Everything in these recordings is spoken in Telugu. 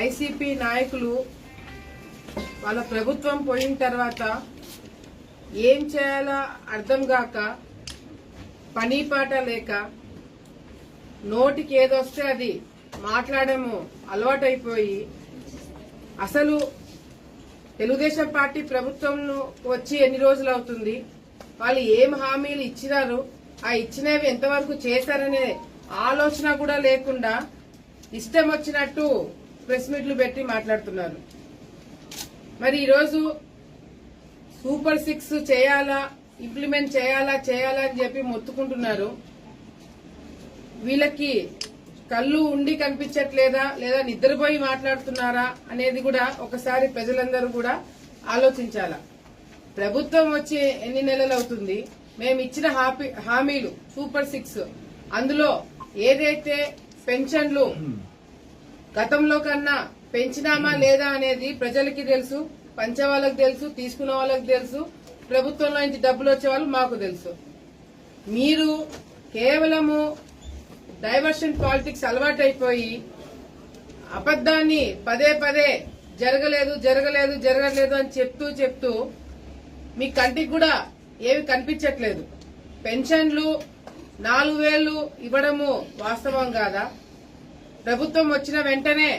వైసీపీ నాయకులు వాళ్ళ ప్రభుత్వం పోయిన తర్వాత ఏం చేయాలో అర్థం కాక పని పాట లేక నోటికి ఏదొస్తే అది మాట్లాడము అలవాటైపోయి అసలు తెలుగుదేశం పార్టీ ప్రభుత్వం వచ్చి ఎన్ని రోజులు అవుతుంది? వాళ్ళు ఏం హామీలు ఇచ్చినారు? ఆ ఇచ్చినవి ఎంతవరకు చేశారనే ఆలోచన కూడా లేకుండా ఇష్టం వచ్చినట్టు ప్రెస్ మీట్లు పెట్టి మాట్లాడుతున్నారు. మరి ఈరోజు సూపర్ సిక్స్ చేయాలా ఇంప్లిమెంట్ చేయాలా చేయాలా అని చెప్పి మొత్తుకుంటున్నారు. వీళ్ళకి కళ్ళు ఉండి కనిపించట్లేదా లేదా నిద్రపోయి మాట్లాడుతున్నారా అనేది కూడా ఒకసారి ప్రజలందరూ కూడా ఆలోచించాలా. ప్రభుత్వం వచ్చి ఎన్ని నెలలు అవుతుంది మేము ఇచ్చిన హామీలు సూపర్ సిక్స్ అందులో ఏదైతే పెన్షన్లు hmm. గతంలో కన్నా పెంచినామా లేదా అనేది ప్రజలకి తెలుసు పంచే వాళ్ళకి తెలుసు తీసుకున్న వాళ్ళకి తెలుసు ప్రభుత్వంలో నుంచి డబ్బులు వచ్చే వాళ్ళు మాకు తెలుసు. మీరు కేవలము డైవర్షన్ పాలిటిక్స్ అలవాటైపోయి అబద్దాన్ని పదే పదే జరగలేదు జరగలేదు జరగలేదు అని చెప్తూ చెప్తూ మీ కంటికి కూడా ఏమి కనిపించట్లేదు. పెన్షన్లు నాలుగు వేలు ఇవ్వడము వాస్తవం కాదా? ప్రభుత్వం వచ్చిన వెంటనే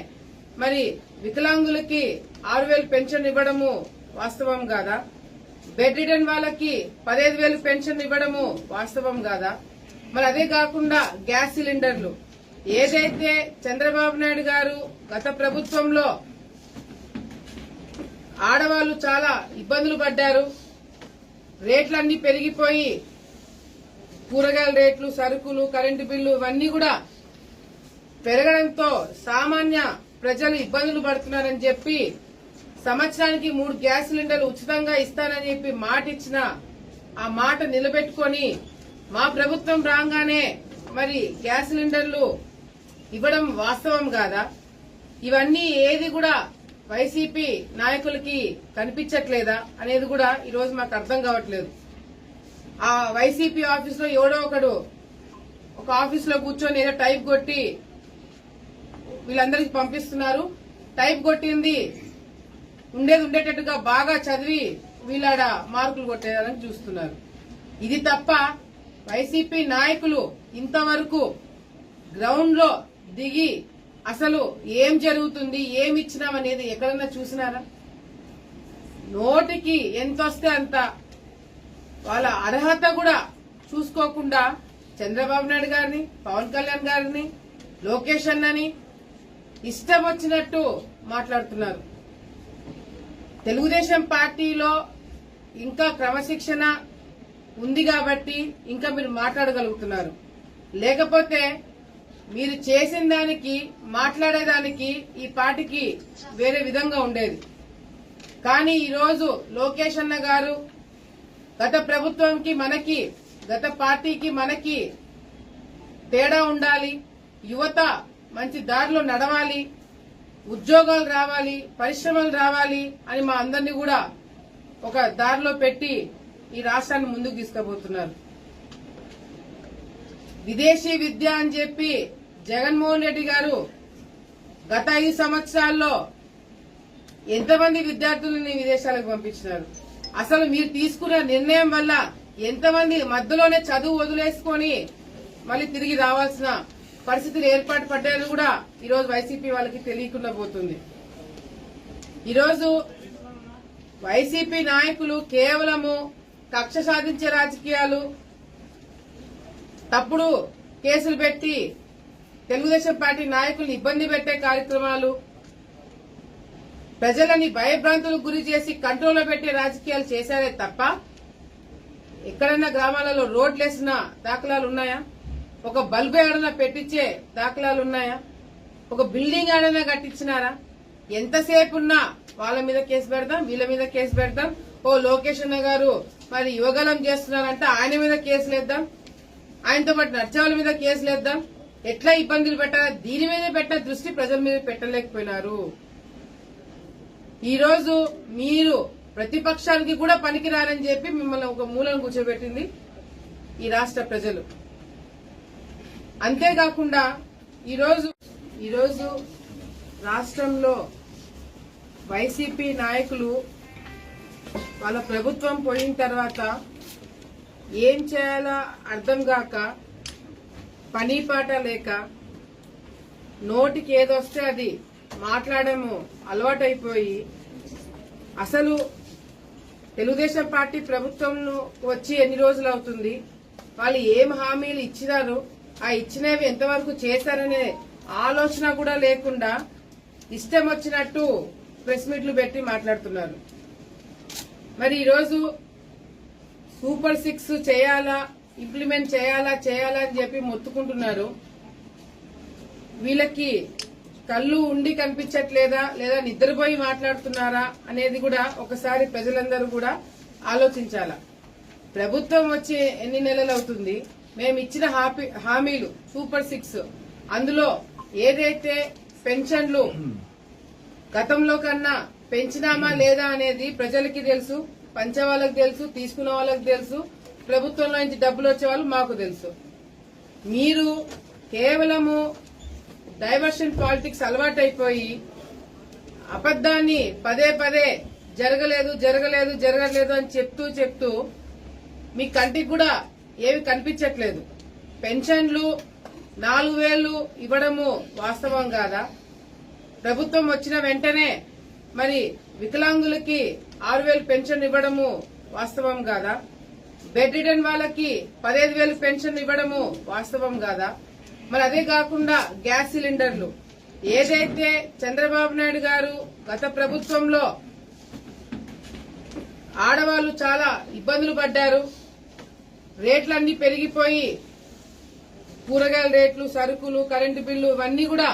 మరి వికలాంగులకి ఆరు వేలు పెన్షన్ ఇవ్వడము వాస్తవం కాదా? బెడ్ రిటర్న్ వాళ్ళకి పదహైదు వేలు పెన్షన్ ఇవ్వడము వాస్తవం కాదా? మరి అదే కాకుండా గ్యాస్ సిలిండర్లు. ఏదైతే చంద్రబాబు నాయుడు గారు గత ప్రభుత్వంలో ఆడవాళ్ళు చాలా ఇబ్బందులు పడ్డారు రేట్లన్నీ పెరిగిపోయి కూరగాయల రేట్లు సరుకులు కరెంటు బిల్లు ఇవన్నీ కూడా పెరగడంతో సామాన్య ప్రజలు ఇబ్బందులు పడుతున్నారని చెప్పి సంవత్సరానికి మూడు గ్యాస్ సిలిండర్లు ఉచితంగా ఇస్తానని చెప్పి మాట ఇచ్చిన ఆ మాట నిలబెట్టుకొని మా ప్రభుత్వం రాగానే మరి గ్యాస్ సిలిండర్లు ఇవ్వడం వాస్తవం కాదా? ఇవన్నీ ఏది కూడా వైసీపీ నాయకులకి కనిపించట్లేదా అనేది కూడా ఈరోజు మాకు అర్థం కావట్లేదు. ఆ వైసీపీ ఆఫీస్లో ఎవడో ఒకడు ఒక ఆఫీస్లో కూర్చొని ఏదో టైప్ కొట్టి వీళ్ళందరికి పంపిస్తున్నారు. టైప్ కొట్టింది. ఉండేది ఉండేటట్టుగా బాగా చదివి వీళ్ళాడ మార్కులు కొట్టేయాలని చూస్తున్నారు. ఇది తప్ప వైసీపీ నాయకులు ఇంతవరకు గ్రౌండ్లో దిగి అసలు ఏం జరుగుతుంది ఏమి ఇచ్చినామనేది ఎక్కడన్నా చూసినారా? నోటికి ఎంత వస్తే అంత వాళ్ళ అర్హత కూడా చూసుకోకుండా చంద్రబాబు నాయుడు గారిని పవన్ కళ్యాణ్ గారిని లోకేష్ అన్నని ఇష్టం వచ్చినట్టు మాట్లాడుతున్నారు. తెలుగుదేశం పార్టీలో ఇంకా క్రమశిక్షణ ఉంది కాబట్టి ఇంకా మీరు మాట్లాడగలుగుతున్నారు. లేకపోతే మీరు చేసిన దానికి మాట్లాడేదానికి ఈ పార్టీకి వేరే విధంగా ఉండేది. కానీ ఈరోజు లోకేష్ అన్న గారు గత ప్రభుత్వంకి మనకి గత పార్టీకి మనకి తేడా ఉండాలి. యువత మంచి దారిలో నడవాలి ఉద్యోగాలు రావాలి పరిశ్రమలు రావాలి అని మా అందరినీ కూడా ఒక దారిలో పెట్టి ఈ రాష్ట్రాన్ని ముందుకు తీసుకుపోతున్నారు. విదేశీ విద్య అని చెప్పి జగన్మోహన్ రెడ్డి గారు గత ఐదు సంవత్సరాల్లో ఎంతమంది విద్యార్థులని విదేశాలకు పంపించినారు? అసలు మీరు తీసుకున్న నిర్ణయం వల్ల ఎంతమంది మధ్యలోనే చదువు వదిలేసుకొని మళ్ళీ తిరిగి రావాల్సిన పరిస్థితులు ఏర్పాటు పడ్డాయని కూడా ఈరోజు వైసీపీ వాళ్ళకి తెలియకుండా పోతుంది. ఈరోజు వైసీపీ నాయకులు కేవలము కక్ష సాధించే రాజకీయాలు తప్పుడు కేసులు పెట్టి తెలుగుదేశం పార్టీ నాయకుల్ని ఇబ్బంది పెట్టే కార్యక్రమాలు ప్రజలని భయభ్రాంతులకు గురి చేసి కంట్రోల్లో పెట్టే రాజకీయాలు చేశారే తప్ప ఎక్కడన్నా గ్రామాలలో రోడ్లేసిన దాఖలాలు ఉన్నాయా? ఒక బల్బు ఏడైనా పెట్టించే దాఖలాలు ఉన్నాయా ఒక బిల్డింగ్ ఏడైనా కట్టించినారా? ఎంతసేపు ఉన్నా వాళ్ళ మీద కేసు పెడతాం వీళ్ళ మీద కేసు పెడతాం ఓ లోకేష్ అన్న గారు మరి యువగలం చేస్తున్నారంటే ఆయన మీద కేసులేద్దాం ఆయనతో పాటు నర్చవాళ్ళ మీద కేసులేద్దాం ఎట్లా ఇబ్బందులు పెట్టాలా? దీని మీద పెట్టిన దృష్టి ప్రజల మీద పెట్టలేకపోయినారు. ఈరోజు మీరు ప్రతిపక్షానికి కూడా పనికిరారని చెప్పి మిమ్మల్ని ఒక మూలను కూర్చోబెట్టింది ఈ రాష్ట్ర ప్రజలు. అంతేకాకుండా ఈరోజు ఈరోజు రాష్ట్రంలో వైసీపీ నాయకులు వాళ్ళ ప్రభుత్వం పోయిన తర్వాత ఏం చేయాలా అర్థం కాక పని పాట లేక నోటికి ఏదొస్తే అది మాట్లాడము అలవాటైపోయి అసలు తెలుగుదేశం పార్టీ ప్రభుత్వం వచ్చి ఎన్ని రోజులు అవుతుంది? వాళ్ళు ఏం హామీలు ఇచ్చినారు? ఆ ఇచ్చినవి ఎంతవరకు చేశారనే ఆలోచన కూడా లేకుండా ఇష్టం వచ్చినట్టు ప్రెస్ మీట్లు పెట్టి మాట్లాడుతున్నారు. మరి ఈరోజు సూపర్ సిక్స్ చేయాలా ఇంప్లిమెంట్ చేయాలా చేయాలా అని చెప్పి మొత్తుకుంటున్నారు. వీళ్ళకి కళ్ళు ఉండి కనిపించట్లేదా లేదా నిద్రపోయి మాట్లాడుతున్నారా అనేది కూడా ఒకసారి ప్రజలందరూ కూడా ఆలోచించాలా. ప్రభుత్వం వచ్చి ఎన్ని నెలలు అవుతుంది? మేము ఇచ్చిన హామీలు సూపర్ సిక్స్. అందులో ఏదైతే పెన్షన్లు గతంలో కన్నా పెంచినామా లేదా అనేది ప్రజలకి తెలుసు పంచే వాళ్ళకి తెలుసు తీసుకున్న వాళ్ళకి తెలుసు ప్రభుత్వంలో నుంచి డబ్బులు వచ్చే వాళ్ళు మాకు తెలుసు. మీరు కేవలము డైవర్షన్ పాలిటిక్స్ అలవాటైపోయి అబద్దాన్ని పదే పదే జరగలేదు జరగలేదు జరగలేదు అని చెప్తూ చెప్తూ మీ కంటికి కూడా ఏవి కనిపించట్లేదు. పెన్షన్లు నాలుగు వేలు ఇవ్వడము వాస్తవం కాదా? ప్రభుత్వం వచ్చిన వెంటనే మరి వికలాంగులకి ఆరు వేలు పెన్షన్ ఇవ్వడము వాస్తవం కాదా? బెడ్ రిటర్న్ వాళ్ళకి పదహైదు వేలు పెన్షన్ ఇవ్వడము వాస్తవం కాదా? మరి అదే కాకుండా గ్యాస్ సిలిండర్లు. ఏదైతే చంద్రబాబు నాయుడు గారు గత ప్రభుత్వంలో ఆడవాళ్ళు చాలా ఇబ్బందులు పడ్డారు రేట్లన్నీ పెరిగిపోయి కూరగాయల రేట్లు సరుకులు కరెంటు బిల్లు ఇవన్నీ కూడా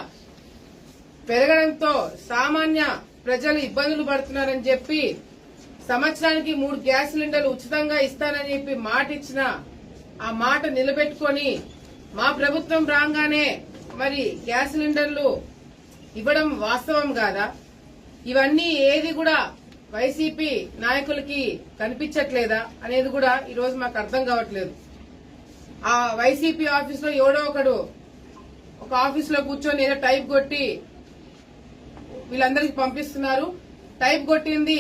పెరగడంతో సామాన్య ప్రజలు ఇబ్బందులు పడుతున్నారని చెప్పి సంవత్సరానికి మూడు గ్యాస్ సిలిండర్లు ఉచితంగా ఇస్తానని చెప్పి మాట ఇచ్చిన ఆ మాట నిలబెట్టుకొని మా ప్రభుత్వం రాగానే మరి గ్యాస్ సిలిండర్లు ఇవ్వడం వాస్తవం కాదా? ఇవన్నీ ఏది కూడా వైసీపీ నాయకులకి కనిపించట్లేదా అనేది కూడా ఈరోజు మాకు అర్థం కావట్లేదు. ఆ వైసీపీ ఆఫీస్లో ఎవడో ఒకడు ఒక ఆఫీస్లో కూర్చొని ఏదో టైప్ కొట్టి వీళ్ళందరికి పంపిస్తున్నారు. టైప్ కొట్టింది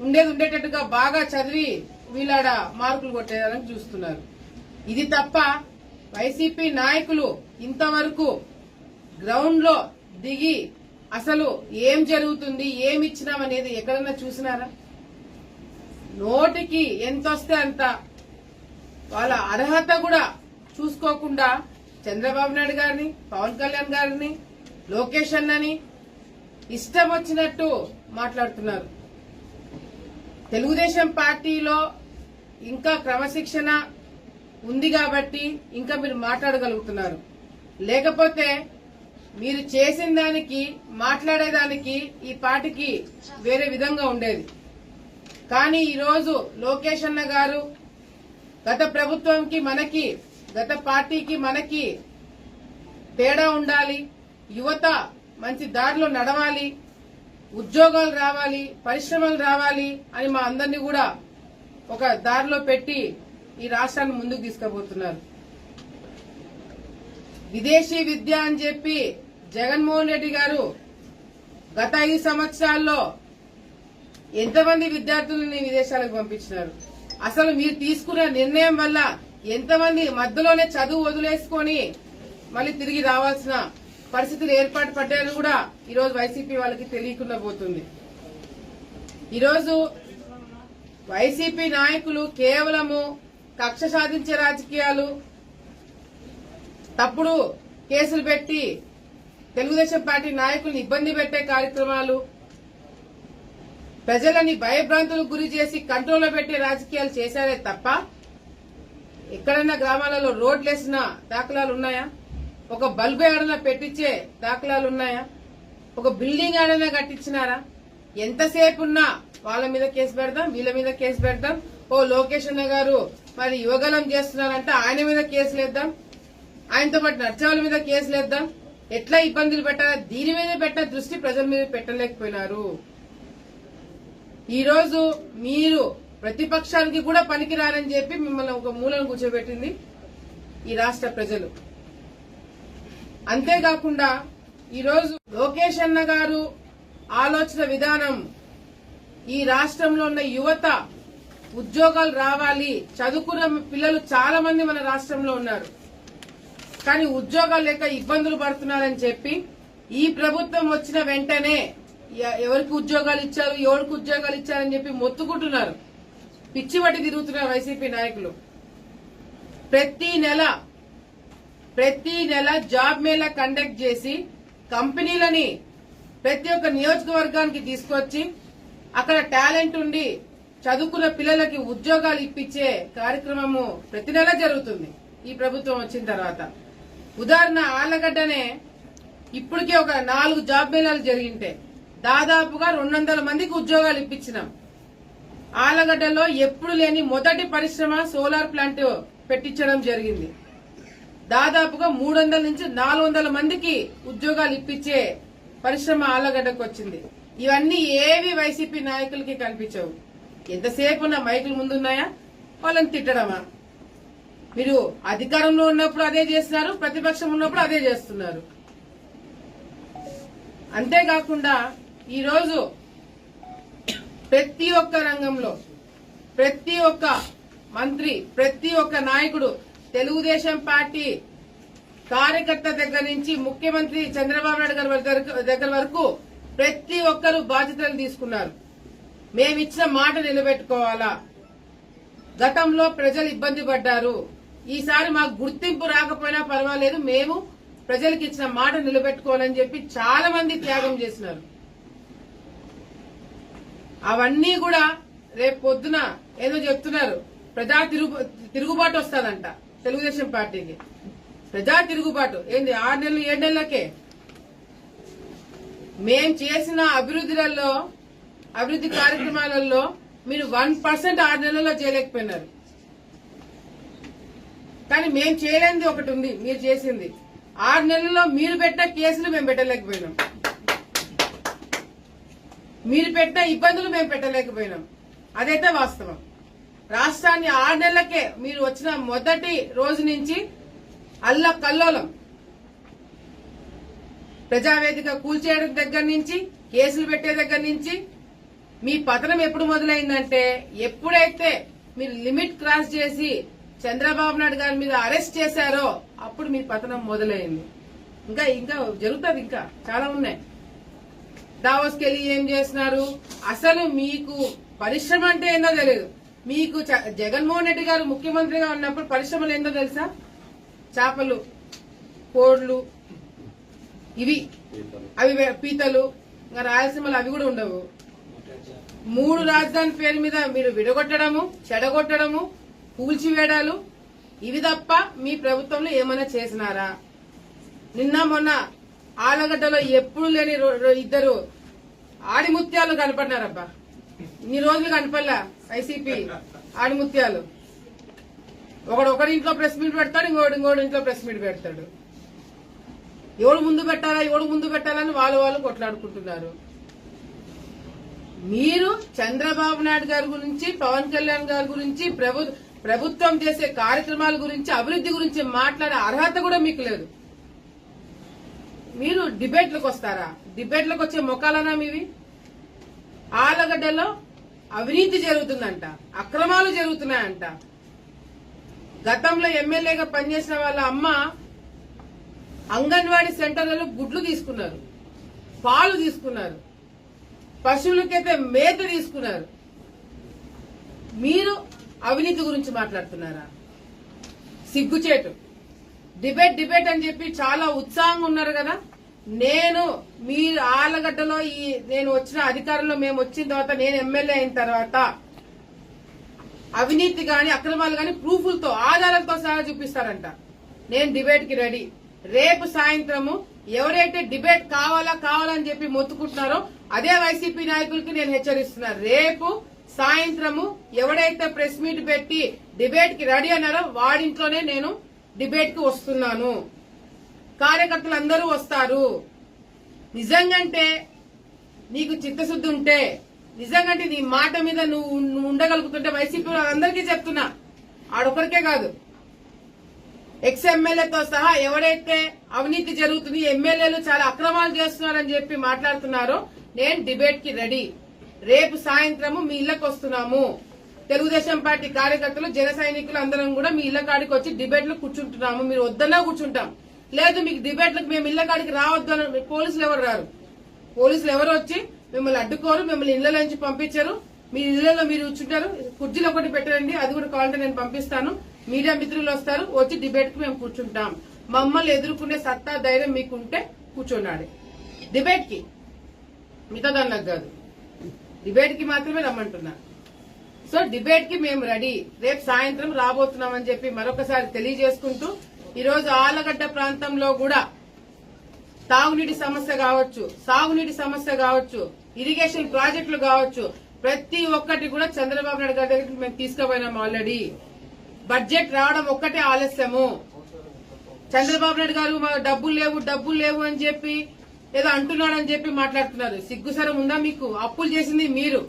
ఉండేది ఉండేటట్టుగా బాగా చదివి వీళ్ళాడ మార్కులు కొట్టేయాలని చూస్తున్నారు. ఇది తప్ప వైసీపీ నాయకులు ఇంతవరకు గ్రౌండ్లో దిగి అసలు ఏం జరుగుతుంది ఏమి ఇచ్చినామనేది ఎక్కడన్నా చూసినారా? నోటికి ఎంత వస్తే అంత. వాళ్ళ అర్హత కూడా చూసుకోకుండా చంద్రబాబు నాయుడు గారిని పవన్ కళ్యాణ్ గారిని లోకేష్ అన్నని ఇష్టం వచ్చినట్టు మాట్లాడుతున్నారు. తెలుగుదేశం పార్టీలో ఇంకా క్రమశిక్షణ ఉంది కాబట్టి ఇంకా మీరు మాట్లాడగలుగుతున్నారు. లేకపోతే మీరు చేసిన దానికి మాట్లాడేదానికి ఈ పార్టీకి వేరే విధంగా ఉండేది. కానీ ఈరోజు లోకేష్ అన్న గారు గత ప్రభుత్వంకి మనకి గత పార్టీకి మనకి తేడా ఉండాలి యువత మంచి దారిలో నడవాలి ఉద్యోగాలు రావాలి పరిశ్రమలు రావాలి అని మా అందరినీ కూడా ఒక దారిలో పెట్టి ఈ రాష్ట్రాన్ని ముందుకు తీసుకుపోతున్నారు. విదేశీ విద్య అని చెప్పి జగన్మోహన్ రెడ్డి గారు గత ఐదు సంవత్సరాల్లో ఎంతమంది విద్యార్థులని విదేశాలకు పంపించినారు? అసలు మీరు తీసుకున్న నిర్ణయం వల్ల ఎంతమంది మధ్యలోనే చదువు వదిలేసుకొని మళ్ళీ తిరిగి రావాల్సిన పరిస్థితులు ఏర్పాటు పడ్డాయని కూడా ఈరోజు వైసీపీ వాళ్ళకి తెలియకుండా పోతుంది. ఈరోజు వైసీపీ నాయకులు కేవలము కక్ష సాధించే రాజకీయాలు తప్పుడు కేసులు పెట్టి తెలుగుదేశం పార్టీ నాయకుల్ని ఇబ్బంది పెట్టే కార్యక్రమాలు ప్రజలని భయభ్రాంతులకు గురి చేసి కంట్రోల్లో పెట్టే రాజకీయాలు చేశారే తప్ప ఎక్కడైనా గ్రామాలలో రోడ్లు వేసిన దాఖలాలు ఉన్నాయా? ఒక బల్బు ఏడైనా పెట్టించే దాఖలాలు ఉన్నాయా? ఒక బిల్డింగ్ ఏడైనా కట్టించినారా? ఎంతసేపు ఉన్నా వాళ్ళ మీద కేసు పెడదాం వీళ్ళ మీద కేసు పెడదాం. ఓ లోకేష్ అన్న గారు మరి యువగలం చేస్తున్నారంటే ఆయన మీద కేసులు వేద్దాం. ఆయనతో పాటు నర్చవాళ్ళ మీద కేసులు వేద్దాం ఎట్లా ఇబ్బందులు పెట్టాలా దీని మీద పెట్టిన దృష్టి ప్రజల మీద పెట్టలేకపోయినారు. ఈరోజు మీరు ప్రతిపక్షానికి కూడా పనికిరారని చెప్పి మిమ్మల్ని ఒక మూలను కూర్చోబెట్టింది ఈ రాష్ట్ర ప్రజలు. అంతేకాకుండా ఈరోజు లోకేష్ అన్న గారు ఆలోచన విధానం ఈ రాష్ట్రంలో ఉన్న యువత ఉద్యోగాలు రావాలి చదువుకున్న పిల్లలు చాలా మంది మన రాష్ట్రంలో ఉన్నారు. కానీ ఉద్యోగాలు లేక ఇబ్బందులు పడుతున్నారని చెప్పి ఈ ప్రభుత్వం వచ్చిన వెంటనే ఎవరికి ఉద్యోగాలు ఇచ్చారు ఎవరికి ఉద్యోగాలు ఇచ్చారని చెప్పి మొత్తుకుంటున్నారు. పిచ్చి పట్టి తిరుగుతున్నారు వైసీపీ నాయకులు. ప్రతి నెల ప్రతి నెల జాబ్ మేళా కండక్ట్ చేసి కంపెనీలని ప్రతి ఒక్క నియోజకవర్గానికి తీసుకొచ్చి అక్కడ టాలెంట్ ఉండి చదువుకున్న పిల్లలకి ఉద్యోగాలు ఇప్పించే కార్యక్రమము ప్రతి నెల జరుగుతుంది ఈ ప్రభుత్వం వచ్చిన తర్వాత. ఉదాహరణ ఆలగడ్డనే ఇప్పటికే ఒక నాలుగు జాబ్ మేళాలు జరిగింటే దాదాపుగా రెండు వందల మందికి ఉద్యోగాలు ఇప్పించినాం. ఆలగడ్డలో ఎప్పుడు లేని మొదటి పరిశ్రమ సోలార్ ప్లాంట్ పెట్టించడం జరిగింది. దాదాపుగా మూడు నుంచి నాలుగు వందల మందికి ఉద్యోగాలు ఇప్పించే పరిశ్రమ ఆలగడ్డకు వచ్చింది ఇవన్నీ ఏవి వైసీపీ నాయకులకి కనిపించవు. ఎంతసేపు నా మైకులు ముందున్నాయా? వాళ్ళని తిట్టడమా? మీరు అధికారంలో ఉన్నప్పుడు అదే చేస్తున్నారు ప్రతిపక్షం ఉన్నప్పుడు అదే చేస్తున్నారు. అంతేకాకుండా ఈరోజు ప్రతి ఒక్క రంగంలో ప్రతి ఒక్క మంత్రి ప్రతి ఒక్క నాయకుడు తెలుగుదేశం పార్టీ కార్యకర్త దగ్గర నుంచి ముఖ్యమంత్రి చంద్రబాబు నాయుడు గారి దగ్గర వరకు ప్రతి ఒక్కరు బాధ్యతలు తీసుకున్నారు. మేమిచ్చిన మాట నిలబెట్టుకోవాలా? గతంలో ప్రజలు ఇబ్బంది పడ్డారు. ఈసారి మాకు గుర్తింపు రాకపోయినా పర్వాలేదు. మేము ప్రజలకు ఇచ్చిన మాట నిలబెట్టుకోవాలని చెప్పి చాలా మంది త్యాగం చేసినారు. అవన్నీ కూడా రేపు పొద్దున ఏదో చెప్తున్నారు. ప్రజా తిరుగు తిరుగుబాటు వస్తుందంట తెలుగుదేశం పార్టీకి. ప్రజా తిరుగుబాటు. ఏంది ఆరు నెలలు ఏడు నెలలకే? మేం చేసిన అభివృద్ధిలలో అభివృద్ధి కార్యక్రమాలలో మీరు వన్ పర్సెంట్ ఆరు నెలల్లో చేయలేకపోయినారు. కానీ మేము చేయలేనిది ఒకటి ఉంది మీరు చేసింది. ఆరు నెలల్లో మీరు పెట్టిన కేసులు మేము పెట్టలేకపోయినాం. మీరు పెట్టిన ఇబ్బందులు మేము పెట్టలేకపోయినాం. అదైతే వాస్తవం. రాష్ట్రాన్ని ఆరు నెలలకే మీరు వచ్చిన మొదటి రోజు నుంచి అల్ల కల్లోలం. ప్రజావేదిక కూల్చేయడం దగ్గర నుంచి కేసులు పెట్టే దగ్గర నుంచి మీ పతనం ఎప్పుడు మొదలైందంటే ఎప్పుడైతే మీరు లిమిట్ క్రాస్ చేసి చంద్రబాబు నాయుడు గారి మీద అరెస్ట్ చేశారో అప్పుడు మీ పతనం మొదలైంది. ఇంకా ఇంకా జరుగుతుంది ఇంకా. చాలా ఉన్నాయి. దావోస్కి వెళ్ళి ఏం చేస్తున్నారు? అసలు మీకు పరిశ్రమ అంటే ఏందో తెలియదు మీకు జగన్మోహన్ రెడ్డి గారు ముఖ్యమంత్రిగా ఉన్నప్పుడు పరిశ్రమలు ఏందో తెలుసా? చేపలు కోళ్ళు ఇవి. అవి పీతలు ఇంకా రాయలసీమలో అవి కూడా ఉండవు. మూడు రాజధాని పేరు మీద మీరు విడగొట్టడము చెడగొట్టడము కూల్చివేయడాలు ఇవి తప్ప మీ ప్రభుత్వంలో ఏమైనా చేసినారా? నిన్న మొన్న ఆలగడ్డలో ఎప్పుడు లేని రో- ఇద్దరు ఆడిముత్యాలు కనపడినారబ్బా. ఇన్ని రోజులు కనపడలా వైసీపీ ఆడిముత్యాలు. ఒకడు ఒకడి ఇంట్లో ప్రెస్ మీట్ పెడతాడు ఇంకోటి ఇంకోటి ఇంట్లో ప్రెస్ మీట్ పెడతాడు. ఎవడు ముందు పెట్టాలా ఎవడు ముందు పెట్టాలని వాళ్ళు వాళ్ళు కొట్లాడుకుంటున్నారు. మీరు చంద్రబాబు నాయుడు గారి గురించి పవన్ కళ్యాణ్ గారి గురించి ప్రభు ప్రభుత్వం చేసే కార్యక్రమాల గురించి అభివృద్ధి గురించి మాట్లాడే అర్హత కూడా మీకు లేదు. మీరు డిబేట్లకు వస్తారా? డిబేట్లకు వచ్చే మొక్కలనా మీవి? ఆలగడ్డలో అవినీతి జరుగుతుందంట అక్రమాలు జరుగుతున్నాయంట. గతంలో ఎమ్మెల్యేగా పనిచేసిన వాళ్ళ అమ్మ అంగన్వాడీ సెంటర్లలో గుడ్లు తీసుకున్నారు పాలు తీసుకున్నారు పశువులకైతే మేత తీసుకున్నారు. మీరు అవినీతి గురించి మాట్లాడుతున్నారా? సిగ్గుచేటు. డిబేట్ డిబేట్ అని చెప్పి చాలా ఉత్సాహంగా ఉన్నారు కదా. నేను మీరు ఆలగడ్డలో ఈ నేను వచ్చిన అధికారంలో మేము వచ్చిన తర్వాత నేను ఎమ్మెల్యే అయిన తర్వాత అవినీతి గాని అక్రమాలు గాని ప్రూఫ్లతో ఆధారాలతో సహా చూపిస్తారంట. నేను డిబేట్కి రెడీ. రేపు సాయంత్రము ఎవరైతే డిబేట్ కావాలా కావాలని చెప్పి మొత్తుకుంటున్నారో అదే వైసీపీ నాయకులకి నేను హెచ్చరిస్తున్నా. రేపు సాయంత్రము ఎవడైతే ప్రెస్ మీట్ పెట్టి డిబేట్కి రెడీ అన్నారో వాడింట్లోనే నేను డిబేట్కి వస్తున్నాను. కార్యకర్తలు అందరూ వస్తారు. నిజంగంటే నీకు చిత్తశుద్ధి ఉంటే నిజంగంటే నీ మాట మీద నువ్వు ఉండగలుగుతుంటే వైసీపీ అందరికీ చెప్తున్నా. ఆడొక్కరికే కాదు. ఎక్స్ ఎమ్మెల్యేతో సహా ఎవరైతే అవినీతి జరుగుతుంది ఎమ్మెల్యేలు చాలా అక్రమాలు చేస్తున్నారని చెప్పి మాట్లాడుతున్నారో నేను డిబేట్కి రెడీ. రేపు సాయంత్రము మీ ఇళ్ళకు వస్తున్నాము. తెలుగుదేశం పార్టీ కార్యకర్తలు జన సైనికులు అందరం కూడా మీ ఇళ్ళ కాడికి వచ్చి డిబేట్లు కూర్చుంటున్నాము. మీరు వద్దన్నా కూర్చుంటాం. లేదు మీకు డిబేట్లకు మేము ఇళ్ళ కాడికి రావద్దు అని పోలీసులు ఎవరు రారు? పోలీసులు ఎవరు వచ్చి మిమ్మల్ని అడ్డుకోరు మిమ్మల్ని ఇళ్ళ నుంచి పంపించరు. మీ ఇళ్ళలో మీరు కూర్చుంటారు. కుర్చీలో ఒకటి పెట్టండి అది కూడా కావాలంటే నేను పంపిస్తాను. మీడియా మిత్రులు వస్తారు వచ్చి డిబేట్ మేము కూర్చుంటాం. మమ్మల్ని ఎదుర్కొనే సత్తా ధైర్యం మీకుంటే కూర్చున్నాడు డిబేట్కి మిగతా దానికి కాదు. డిబేట్కి మాత్రమే రమ్మంటున్నా. సో డిబేట్కి మేము రెడీ. రేపు సాయంత్రం రాబోతున్నామని చెప్పి మరొకసారి తెలియజేసుకుంటూ ఈరోజు ఆలగడ్డ ప్రాంతంలో కూడా తాగునీటి సమస్య కావచ్చు సాగునీటి సమస్య కావచ్చు ఇరిగేషన్ ప్రాజెక్టులు కావచ్చు ప్రతి ఒక్కటి కూడా చంద్రబాబు నాయుడు గారి దగ్గరికి మేము తీసుకుపోయినాం ఆల్రెడీ. బడ్జెట్ రావడం ఒక్కటే ఆలస్యము. చంద్రబాబు నాయుడు గారు మా డబ్బులు లేవు డబ్బులు లేవు అని చెప్పి ఏదో అంటున్నాడని చెప్పి మాట్లాడుతున్నారు. సిగ్గుసరం ఉందా మీకు? అప్పులు చేసింది మీరు.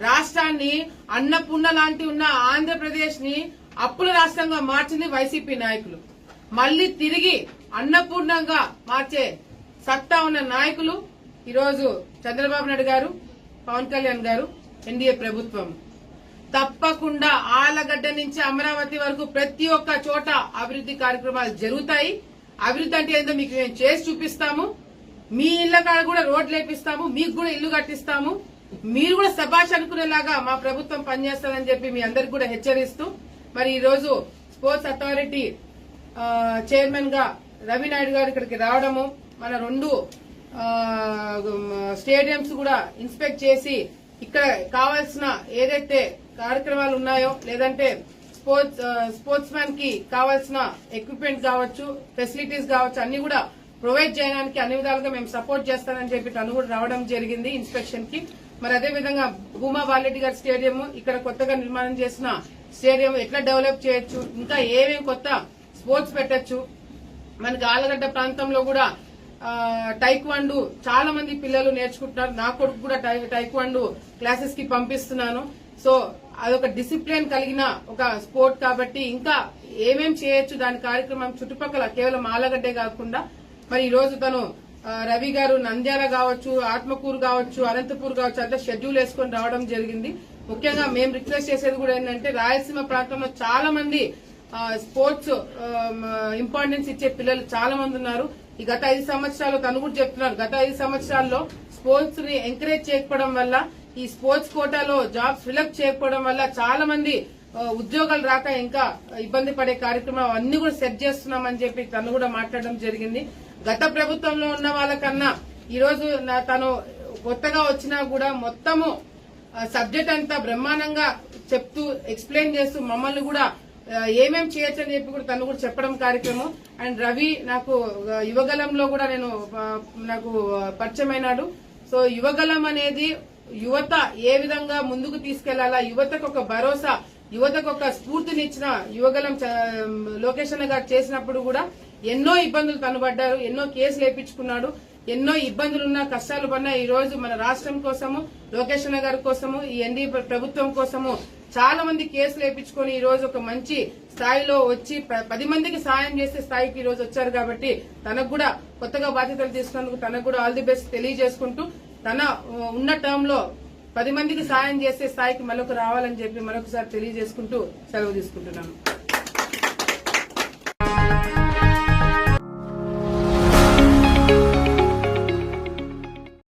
రాష్ట్రాన్ని అన్నపూర్ణ లాంటి ఉన్న ఆంధ్రప్రదేశ్ని అప్పుల రాష్ట్రంగా మార్చింది వైసీపీ నాయకులు. మళ్ళీ తిరిగి అన్నపూర్ణంగా మార్చే సత్తా ఉన్న నాయకులు ఈరోజు చంద్రబాబు నాయుడు గారు పవన్ కళ్యాణ్ గారు ఎన్డీఏ ప్రభుత్వం. తప్పకుండా ఆలగడ్డ నుంచి అమరావతి వరకు ప్రతి ఒక్క చోట అభివృద్ధి కార్యక్రమాలు జరుగుతాయి. అభివృద్ధి అంటే ఏందో మీకు మేము చేసి చూపిస్తాము. మీ ఇళ్ళ కాడ కూడా రోడ్లు వేపిస్తాము మీకు కూడా ఇల్లు కట్టిస్తాము. మీరు కూడా సభాష్ అనుకునేలాగా మా ప్రభుత్వం పనిచేస్తుందని చెప్పి మీ అందరికి కూడా హెచ్చరిస్తూ మరి ఈ రోజు స్పోర్ట్స్ అథారిటీ చైర్మన్గా రవి నాయుడు గారు ఇక్కడికి రావడము మన రెండు స్టేడియంస్ కూడా ఇన్స్పెక్ట్ చేసి ఇక్కడ కావాల్సిన ఏదైతే కార్యక్రమాలు ఉన్నాయో లేదంటే స్పోర్ట్స్ స్పోర్ట్స్ మ్యాన్కి కావాల్సిన ఎక్విప్మెంట్ కావచ్చు ఫెసిలిటీస్ కావచ్చు అన్ని కూడా ప్రొవైడ్ చేయడానికి అన్ని విధాలుగా మేము సపోర్ట్ చేస్తానని చెప్పి తను కూడా రావడం జరిగింది ఇన్స్పెక్షన్కి. మరి అదే విధంగా భూమా బాలెడ్డి గారి స్టేడియం ఇక్కడ కొత్తగా నిర్మాణం చేసిన స్టేడియం ఎట్లా డెవలప్ చేయొచ్చు ఇంకా ఏమేమి కొత్త స్పోర్ట్స్ పెట్టచ్చు. మనకి ఆలగడ్డ ప్రాంతంలో కూడా టైక్వాండు చాలా మంది పిల్లలు నేర్చుకుంటున్నారు. నా కొడుకు కూడా టైక్వాండు క్లాసెస్కి పంపిస్తున్నాను. సో అదొక డిసిప్లిన్ కలిగిన ఒక స్పోర్ట్ కాబట్టి ఇంకా ఏమేం చేయొచ్చు దాని కార్యక్రమం చుట్టుపక్కల కేవలం ఆలగడ్డే కాకుండా మరి ఈ రోజు తను రవి గారు నంద్యాల కావచ్చు ఆత్మకూరు కావచ్చు అనంతపూర్ కావచ్చు అంతా షెడ్యూల్ వేసుకొని రావడం జరిగింది. ముఖ్యంగా మేము రిక్వెస్ట్ చేసేది కూడా ఏంటంటే రాయలసీమ ప్రాంతంలో చాలా మంది స్పోర్ట్స్ ఇంపార్టెన్స్ ఇచ్చే పిల్లలు చాలా మంది ఉన్నారు. ఈ గత ఐదు సంవత్సరాలు తను కూడా చెప్తున్నారు. గత ఐదు సంవత్సరాల్లో స్పోర్ట్స్ని ఎంకరేజ్ చేయకపోవడం వల్ల ఈ స్పోర్ట్స్ కోటాలో జాబ్స్ ఫిలప్ చేయకపోవడం వల్ల చాలా మంది ఉద్యోగాలు రాక ఇంకా ఇబ్బంది పడే కార్యక్రమం అన్ని కూడా సెట్ చేస్తున్నామని చెప్పి తను కూడా మాట్లాడడం జరిగింది. గత ప్రభుత్వంలో ఉన్న వాళ్ళకన్నా ఈరోజు నా- తను కొత్తగా వచ్చినా కూడా మొత్తము సబ్జెక్ట్ అంతా బ్రహ్మాండంగా చెప్తూ ఎక్స్ప్లెయిన్ చేస్తూ మమ్మల్ని కూడా ఏమేం చేయొచ్చు అని చెప్పి కూడా తను కూడా చెప్పడం కార్యక్రమం. అండ్ రవి నాకు యువగలంలో కూడా నేను నాకు పరిచయమైనాడు. సో యువగలం అనేది యువత ఏ విధంగా ముందుకు తీసుకెళ్ళాలా యువతకు ఒక భరోసా యువతకు ఒక స్ఫూర్తినిచ్చిన యువగలం చ- లోకేష్ అన్న గారు చేసినప్పుడు కూడా ఎన్నో ఇబ్బందులు తనుబడ్డారు ఎన్నో కేసులు వేయించుకున్నాడు ఎన్నో ఇబ్బందులున్నా కష్టాలు పడినా ఈ రోజు మన రాష్ట్రం కోసము లోకేష్ అన్న గారి కోసము ఈ ఎన్డీ ప్రభుత్వం కోసము చాలా మంది కేసులు వేయించుకొని ఈ రోజు ఒక మంచి స్థాయిలో వచ్చి ప- పది మందికి సాయం చేసే స్థాయికి ఈ రోజు వచ్చారు కాబట్టి తనకు కూడా కొత్తగా బాధ్యతలు తీసుకున్నందుకు తనకు కూడా ఆల్ ది బెస్ట్ తెలియజేసుకుంటూ తన ఉన్న టర్మ్లో పది మందికి సాయం చేసే స్థాయికి మరొక రావాలని చెప్పి మరొకసారి తెలియజేసుకుంటూ సెలవు తీసుకుంటున్నాను.